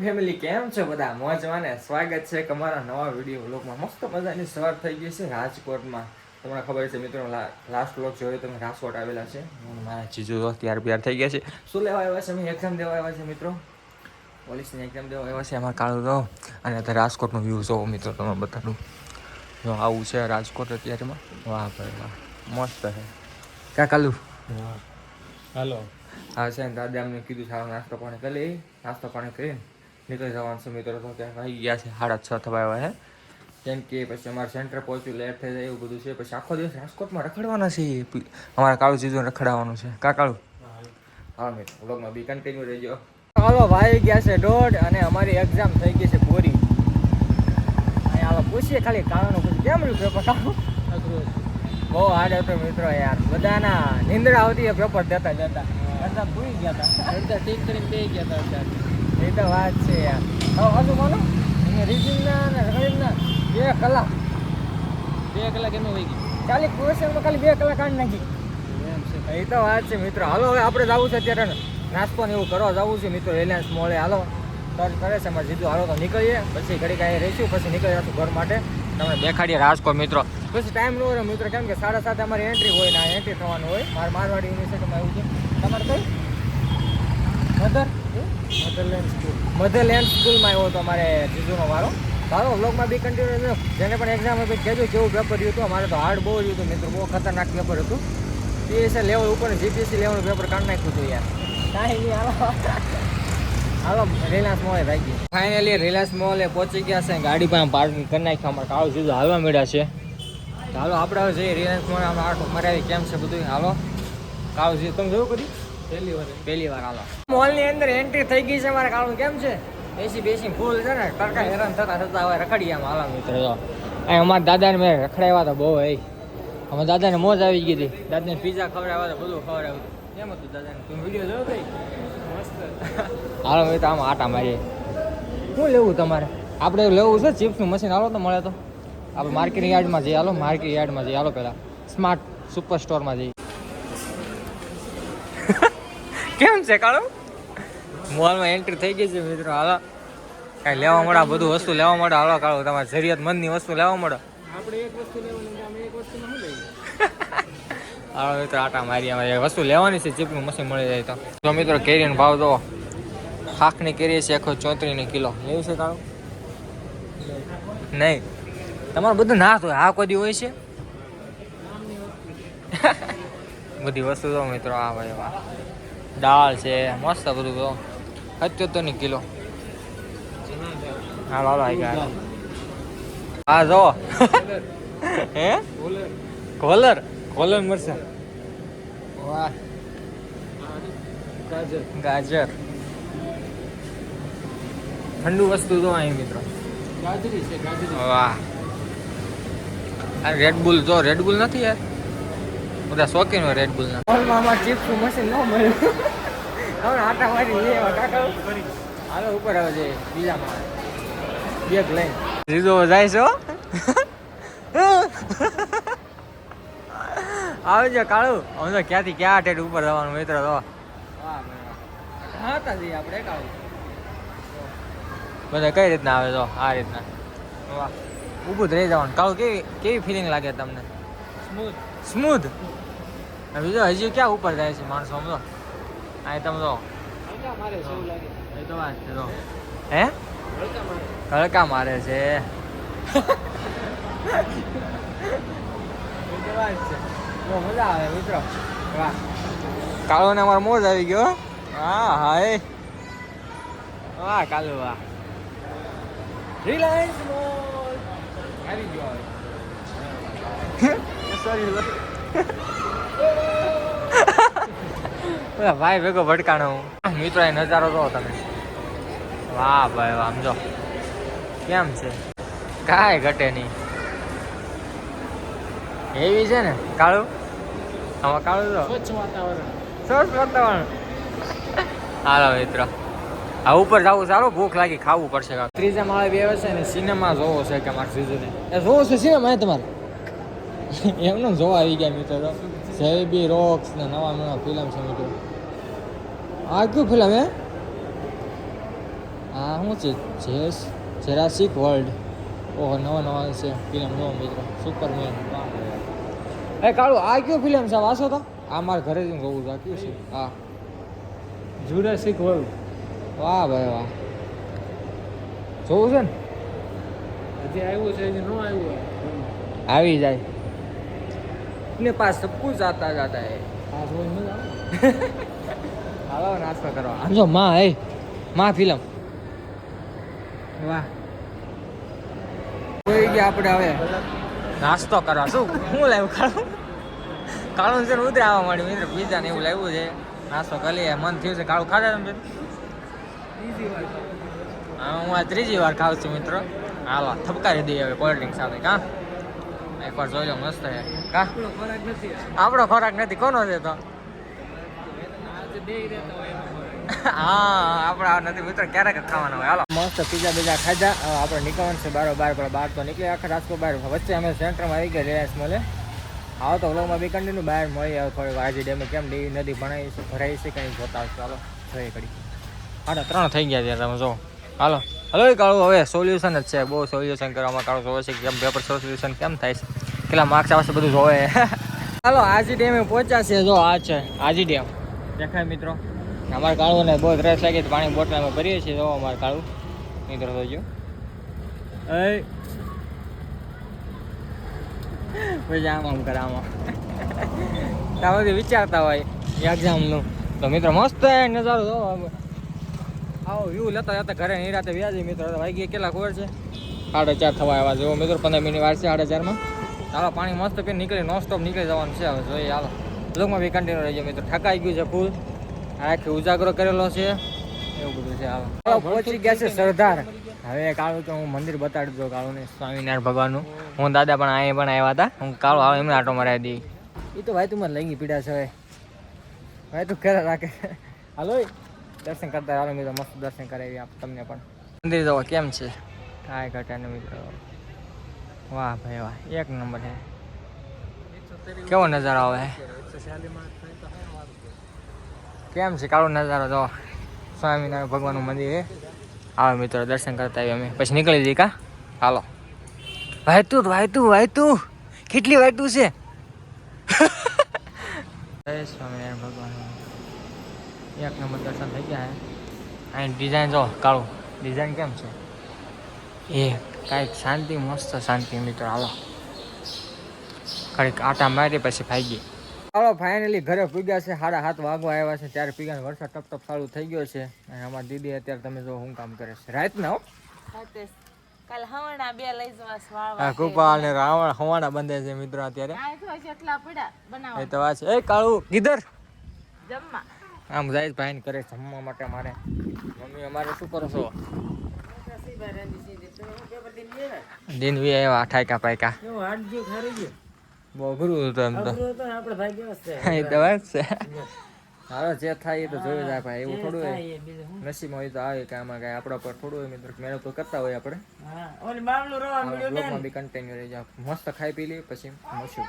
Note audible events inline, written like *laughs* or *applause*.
Family કેમ છો બધા? મોજમાં ને સ્વાગત છે કે અમારા નવા વીડિયો વ્લોગમાં. મસ્ત મજાની સવાર થઈ ગઈ છે રાજકોટમાં. તમને ખબર છે મિત્રો લાસ્ટ વ્લોગ જોયો તમે રાજકોટ આવેલા છે. મારા જીજુ ત્યાર બિયાર થઈ ગયા છે. શું લેવા આવ્યા છે? અમે એક્ઝામ દેવા આવ્યા છે મિત્રો. પોલીસની એક્ઝામ દેવા આવ્યા છે એમાં કાળું રહો અને અત્યારે રાજકોટનો વ્યૂ જોવો મિત્રો તમે બતાડું જો આવું છે રાજકોટ અત્યારેમાં વાહ ભાઈ વાહ. મસ્ત છે. ક્યાં કાલુ? હાલો. હા છે ને દાદા અમને કીધું સારો નાસ્તો પાણી કરી નાસ્તો પાણી કરીને નીકળી જવાનું છે મિત્રો. તો ત્યાં આવી ગયા છે સાડા છ થવા આવ્યા છે કેમ કે પછી અમારે સેન્ટર પહોંચ્યું લેટ થઈ જાય એવું બધું છે. પછી આખો દિવસ રાજકોટમાં રખડવાના છે અમારા કાળું ચીજો રખડાવવાનું છે. કા કાળું? હા, મિત્રો. વ્લોગમાં બી કન્ટિન્યુ રહેજો. હાલો ભાઈ ગયા છે દોઢ અને અમારી એક્ઝામ થઈ ગઈ છે પૂરી હાલો, પૂછીએ ખાલી કાળાનું પૂછ્યું કેમ રહ્યું પેપર કાળું? બહુ હાર્ડ હતો મિત્રો યાર. બધાના નિંદ્રા આવતી પેપર દેતા જતા અડધા ભૂલી ગયા હતા. અડધા ટીક કરીને બે ગયા હતા એ તો વાત છે યાર. હવે હજુ માનો રીડિંગના અને રનિંગના બે કલાક. બે કલાક એમાં વહી ગઈ ખાલી ક્વેશ્ચનમાં ખાલી બે કલાક કાઢી નાખી. એમ છે એ તો વાત છે મિત્રો. હાલો હવે આપણે જવું છે અત્યારે નાસ્તો ને એવું કરવા જવું છે. મિત્રો રિલાયન્સ મોલે હાલો. સર્ચ કરે છે અમારે જીધું હાલો તો નીકળીએ. પછી ઘડી કાંઈ રહીશું પછી નીકળી જશું ઘર માટે. તમે દેખાડીએ રાજકોટ મિત્રો. પછી ટાઈમ ન હોય મિત્રો. કેમ કે સાડા સાતે અમારી એન્ટ્રી હોય ને એન્ટ્રી થવાનું હોય. મારે મારવાડી યુનિવર્સિટીમાં એવું છે. તમારે કઈ? મધર? મધરલેન્ડ સ્કૂલ મધરલેન્ડ સ્કૂલમાં આવ્યો હતો અમારે જીજુનો વારો. સારો વ્લોગમાં બી કન્ટિન્યુ જેને પણ એક્ઝામ આપી કહેજો કેવું પેપર રહ્યું હતું. અમારે તો હાર્ડ બહુ રહ્યું હતું મિત્રો. બહુ ખતરનાક પેપર હતું. પીએસએ લેવલ ઉપર જીપીએસસી લેવલનું પેપર કાઢી નાખ્યું હતું યાર. કાંઈ નહીં હાલો. હાલો રિલાયન્સ મોલે ભાઈ ગઈ ફાઇનલી રિલાયન્સ મોલે પહોંચી ગયા છે. ગાડી પણ પાર્કિંગ કરી નાખ્યું અમારે. કાળું સીધું હાલવા મળ્યા છે. હાલો આપણે હવે જઈએ રિલાયન્સ મોલે આમાં આઠ મરાવી કેમ છે બધું હાલો. કાળું સીધું. તમે જોયું કરી પહેલી વાર પહેલી વાર હાલો. મોલની અંદર એન્ટ્રી થઈ ગઈ છે મારા કાળું કેમ છે? બેસી બેસી ફૂલ છે ને. તડકા હેરાન થતા થતા હવે રખડી આમ. હાલો મિત્ર જો. અહીં અમારા દાદાને મેં રખડાવ્યા તો બહુ એ અમારા દાદાને મોજ આવી ગઈ હતી. દાદાને પીઝા ખવડાવ્યા તો બધું ખવડાવ્યું કેમ હતું દાદાને? તું વીડિયો જોયો કઈ? મસ્ત. હાલો તો આમ આટા મારીએ. શું લેવું તમારે? આપણે લેવું છે? ચિપ્સનું મશીન હાલો તો મળે તો. આપણે માર્કેટ યાર્ડમાં જઈએ. હાલો માર્કેટ યાર્ડમાં જઈએ. હાલો પહેલાં. સ્માર્ટ સુપર સ્ટોરમાં જઈએ. કેમ છે કાળો? મોલમાં એન્ટ્રી થઈ ગઈ છે મિત્રો હાલો. કાંઈ લેવા મળે આ બધું વસ્તુ લેવા મળે. હાલો કાળો તમારે જરૂરિયાતમંદની વસ્તુ લેવા મળે. આપણે એક વસ્તુ લેવાની અમે એક વસ્તુમાં શું લઈએ *laughs* હાલો મિત્રો આટા મારી અમારે વસ્તુ લેવાની છે ચીપનું મશીન મળી જાય તો. તો મિત્રો કેરીનો ભાવ તો ખાખની કેરી છે એકસો ચોત્રીસની કિલો. લેવું છે કાળો? નહીં. તમારું બધું ના હોય આ કોઈ હોય છે? *laughs* બધી વસ્તુ તો મિત્રો આ ભાઈ વાહ દાળ છે મસ્ત બધું તો. સત્યોતેરની કિલો. હાલો હાલો આવી ગયા. હા જો. *laughs* હે? કોલર? કોલર મરસા વાહ. ગાજર. ગાજર ઠંડુ વસ્તુ તો અહીં મિત્રો. ગાજરી છે ગાજરી. વાહ. આ રેડ બુલ જો રેડ બુલ નથી યાર? બધા શોખીન હોય રેડ બુલ ના. મોલમાં અમાર ચિપ્સનું મશીન ન મળ્યું. હવે આટા મારી લે કાકા હાલો ઉપર આવે છે બીજા માં બેગ લઈ જીજો જાય છો છે કાળું. અમે તો ક્યાંથી ક્યાં ટેટ ઉપર જવાનું મિત્ર તો આપણે કાળુ. બધા કઈ રીતના આવે તો આ રીતના. વાહ. ઊભું જ રહી જવાનું. કાળું કેવી કેવી ફિલિંગ લાગે તમને? સ્મૂથ સ્મૂથ બીજો હજી ક્યાં ઉપર જાય છે માણસો સમજો અહીં તમે એ તો વાત છે હે? કડકા મારે. છે. *laughs* મજા આવે મિત્રો. કાળો ને અમારો મોજ આવી ગયો હા. હા વાહ કાલુ વાહ. રિલાયન્સ આવી ગયો હવે સોરી ભાઈ ભેગો ભટકાણો હું. મિત્રો એ નજારો જો તમે. વાહ ભાઈ વાહ સમજો જો. કેમ છે? કાંઈ ઘટે નહીં. એવી છે ને કાળું? આમાં કાળું તો સ્વચ્છ વાતાવરણ. સરસ વાતાવરણ. હાલો મિત્ર. આ ઉપર જવું સારું ભૂખ લાગી ખાવું પડશે. ત્રીજા માળે બે છે ને સિનેમા જોવો છે કે મારે સીઝન એ જોવો છે સિનેમા તમારે? *laughs* એમને જોવા આવી ગયા મિત્રો. જેબી રોક્સ ને નવા નવા ફિલ્મ છે મિત્રો. આ કયું ફિલ્મ હે? હા શું છે? જેસ જેરાસિક વર્લ્ડ ઓહો નવા નવા છે ફિલ્મ નવો મિત્રો. સુપરમેન એ કાળુ આ કયું ફિલ્મ છે વાસો તો. આ મારા ઘરે જઈને જોવું છે આ કયું છે? હા. જુરાસિક વર્લ્ડ વાહ ભાઈ વાહ. જોવું છે ને? હજી આવ્યું છે હજી ન આવ્યું આવી જાય. ને પાસ सब कुछ आता जाता है। આવે. હાલો નાસ્તો કરવા આમ જો માં હે માં ફિલ્મ. વાહ। કોઈ ગયા આપણે હવે નાસ્તો કરવા? શું? શું લાવ્યું? કાળું? કાળું છે ને ઉતરે આવવા માંડ્યું. મિત્ર પીઝા ને એવું લાવ્યું છે. નાસ્તો કરી લઈએ. મન થયું છે કાળું ખાધા તમે હા હું આ ત્રીજી વાર ખાઉં છું મિત્રો. હાલો થપકારી દઈએ હવે કોલ્ડ ડ્રિંક સાથે કા? એકવાર જોઈ લો મસ્ત છે. કા? આપણો ખોરાક નથી આપણો ખોરાક નથી. કોનો છે તો. હા આપણે નથી. મિત્ર ક્યારેક ખાવાના હોય. હાલો. મસ્ત પીઝા બીજા ખાધા. આપણે નીકળવાનું છે બારો બાર પણ બહાર તો નીકળ્યા આખા રાજકોટ બહાર વચ્ચે અમે સેન્ટરમાં આવી ગયા રિલાયન્સ મળે. આવો તો વ્લોગમાં બી કન્ટિન્યુ બહાર મળી આવે થોડી આજે ડેમે કેમ દેવી નદી ભણાઈ છે ભરાઈ છે કંઈ જોતા હશો હાલો જોઈએ ઘડી ત્રણ થઈ ગયા ત્યારે તમે જો. હાલો. હલો એ કાળું. હવે સોલ્યુશન જ છે. બહુ સોલ્યુશન કરવામાં કાળું જોવે છે. કેમ? પેપર સોલ્યુશન કેમ થાય છે? કેટલા માર્ક્સ આવશે બધું જોવે. *laughs* હાલો આજી ડેમે પહોંચ્યા છે. જો આ છે આજી ડેમ દેખાય મિત્રો? અમારે કાળું ને બહુ ત્રેસ લાગી તો પાણી બોટલ અમે ભરીએ છીએ. જો અમારે કાળું. મિત્રો જોજો. પછી આમ આમ કરે *laughs* આમાં બધી વિચારતા હોય. એક્ઝામનું તો મિત્રો મસ્ત નજારો. જો આવો વ્યૂ લેતા લેતા ઘરે નિરાતે વ્યાજી મિત્રો. વાગી કેટલા ખબર છે? સાડા ચાર થવા આવ્યા જેવો મિત્રો, પંદર મિનિટ વાર છે સાડા ચારમાં ચાલો, પાણી મસ્ત પીને નીકળી નોન સ્ટોપ નીકળી જવાનું છે હવે. જોઈએ, હાલો. બ્લોગમાં બી કન્ટિન્યુ રહેજો મિત્રો. ઠકાઈ ગયું છે ફૂલ આખી ઉજાગરો કરેલો છે. એવું બધું છે, હાલો. પહોંચી ગયા છે સરદાર. હવે કાળું તો હું મંદિર બતાડી દઉં કાળું સ્વામિનારાયણ ભગવાનનું. હું દાદા પણ અહીંયા પણ આવ્યા હતા. હું કાળું આવે એમને આટો મરાવી દઈ એ તો ભાઈ તું મને લઈ ગઈ પીડા છે ભાઈ તું કરે રાખે. હાલો. દર્શન કરતા હાલો મિત્રો મસ્ત દર્શન કરાવી આપ તમને પણ. મંદિર જવા કેમ છે? કાંઈ ઘટાને મિત્રો. વાહ ભાઈ વાહ એક નંબર છે કેવો નજારો આવે? કેમ છે? કાળો નજારો જો. સ્વામિનારાયણ ભગવાનનું મંદિર છે આવે મિત્રો દર્શન કરતા આવીએ અમે. પછી નીકળી જઈએ કા? હાલો. વાયતું વાયતું વાયતું કેટલી વાયતું છે? *laughs* જય સ્વામિનારાયણ ભગવાન. એક નંબર દર્શન થઈ ગયા અહીં ડિઝાઇન જો કાળું. ડિઝાઇન કેમ છે? એ કાંઈક શાંતિ મસ્ત શાંતિ મિત્રો. હાલો. ઘડીક આટા મારી પછી ભાગી. ચાલો ફાઇનલી ઘરે પૂગ્યા છે. સાડા હાથ વાગવા આવ્યા છે. ત્યારે પીગાને વરસાદ ટપ ટપ ચાલુ થઈ ગયો છે. અને અમારી દીદી અત્યારે તમે જો શું કામ કરે છે. રાતના હો. ખાતે કાલ હવણા બે લઈ જવા આ વાળવા કૃપા અને રાવણ હવાના બંધે છે મિત્રો અત્યારે. આ એ તો વાત છે. એ કાળું કીધર જમવા. આમ જાય ભાઈ ને કરે જમવા માટે મારે. મમ્મી અમારે શું કરો છો? દિન વી આવ્યા ઠાયકા પાયકા. બહુ અઘરું હતું એમ તો. છે એ તો વાત છે. હાલો જે થાય એ તો જોયું જાય ભાઈ એવું થોડું હોય. નસીબ હોય તો આવે કે આમાં કાંઈ આપણા પર થોડું હોય મિત્ર. મહેનત તો કરતા હોય આપણે. હા ઓલી બાવલું રવા મળ્યો બી કન્ટિન્યુ રહી જાવ મસ્ત ખાઈ પી લઈએ પછી મળશું.